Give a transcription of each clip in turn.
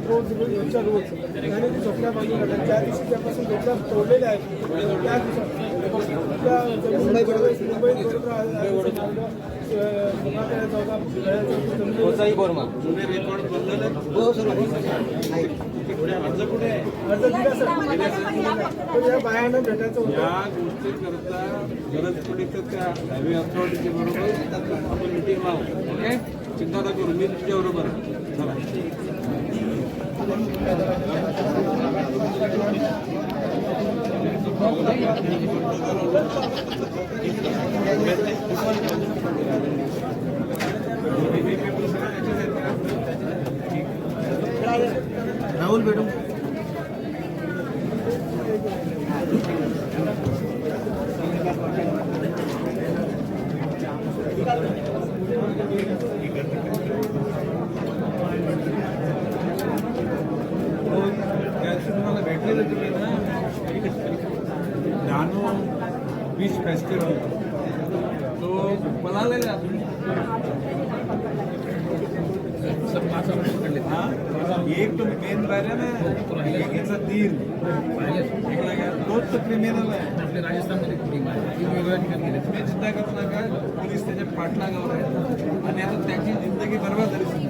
रोज रोजच्या रोज त्याने ती झोपड्या बांधून राहतात दिवशी त्यापासून झोपड्या तोडलेल्या आहेत त्या दिवसात त्या मुंबई बरोबर मुंबई अर्ज दिला सर बायांना भेटायचं या गोष्टी करता गरज पडली तर त्या हायवे हो, अथॉरिटी हो. बरोबर आपण मिटिंग लावू ओके चिंता ना करू मी तुझ्या बरोबर चला राहुल मॅडम तुम्हाला भेटलेलं तुम्ही ना नानो बीच फेस्टिवल तो बनालेला हा? एक तो मेन राहिला ना एकीचा तीन. तोच तर क्रिमिनल आहे. राजस्थानमध्ये ठिकाणी गेले तुम्ही चिंता करू नका पोलीस त्याच्या पाठलागावर आहे. आणि आता त्याची जिंदगी बरबाद झाली.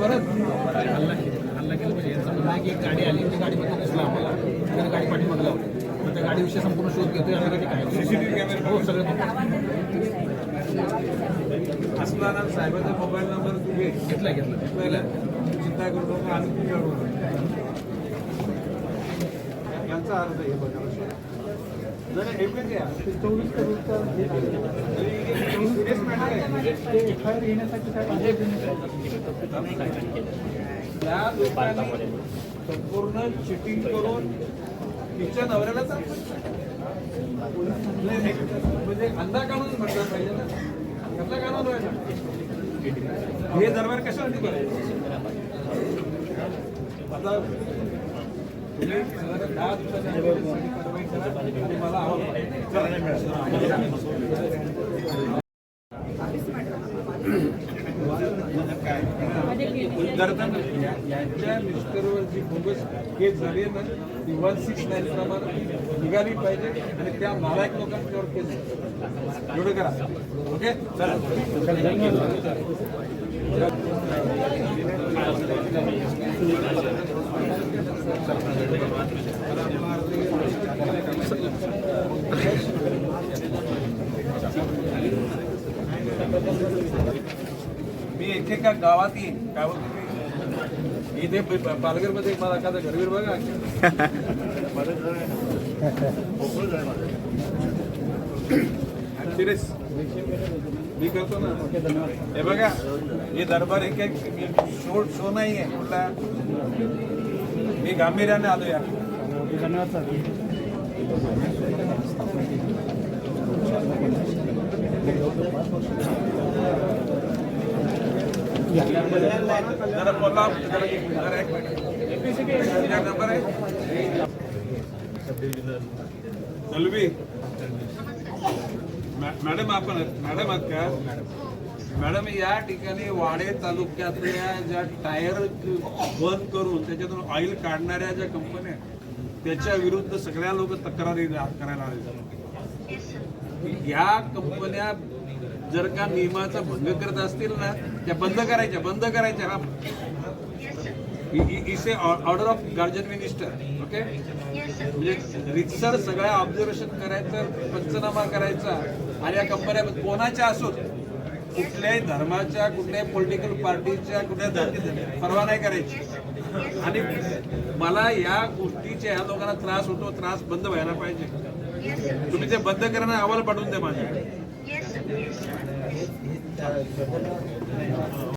परत हल्ला हल्ला केला. म्हणजे यांचं म्हणणं आहे की गाडी आली ती गाडीमध्ये दिसलं आम्हाला त्याने गाडी पाठीमागे लावली मग त्या गाडीविषयी संपूर्ण शोध घेतोय आणि ते काय हो सगळं असणारा साहेबाचा मोबाईल नंबर तू घे. घेतला घेतला चिंता करू नका आम्ही तुझ्याबरोबर आहे. यांचा अर्थ आहे बघा. जरा एकच या चोवीस त्या लोकांनी संपूर्ण चिटिंग करून तिच्या नवऱ्याला नाही, नाही. म्हणजे अंधा काढून म्हटलं पाहिजे ना कसला काढून हे दरबार कशासाठी करायचं आता तुम्ही दहा दिवसाच्या कारवाई करा मला आवड यांच्या मिस्टरवर जी बोगस केस झाली आहे ना ती वन सिक्स नाईन प्रमाणे निघाली पाहिजे आणि त्या नालायक लोकांच्यावर केस एवढं करा. ओके? मी एकेका गावात येईन. काय होतं इथे पालघरमध्ये मला एखादा घरवीर बघा. सिरियस मी करतो ना. हे बघा हे दरबार एक एक शो शो नाही आहे कुठला? मी गांभीर्याने आलो या जरा बोला जरा एक मिनिट, जरा एक मिनिट तिचा नंबर आहे तलवी मॅडम आपण मॅडम आहात का? मॅडम या ठिकाणी वाडे तालुक्यातल्या ज्या टायर बंद करून त्याच्यातून ऑइल काढणाऱ्या ज्या कंपन्या त्याच्या विरुद्ध सगळ्या लोक तक्रारी करायला आले या कंपन्या जर का नियमाचा भंग करत असतील ना त्या बंद करायच्या बंद करायच्या. हा. इसे order of guardian minister okay म्हणजे रितसर सगळ्या ऑब्झर्वेशन करायचं पंचनामा करायचा आणि या कंपन्या कोणाच्या असोत कुठल्याही धर्माच्या कुठल्याही पॉलिटिकल पार्टीच्या कुठल्या जातीच्या परवा नाही करायची. आणि मला या गोष्टीचे या लोकांना त्रास होतो त्रास बंद व्हायला पाहिजे. तुम्ही ते बंद करणं अहवाल पाठवून द्या hit, hit the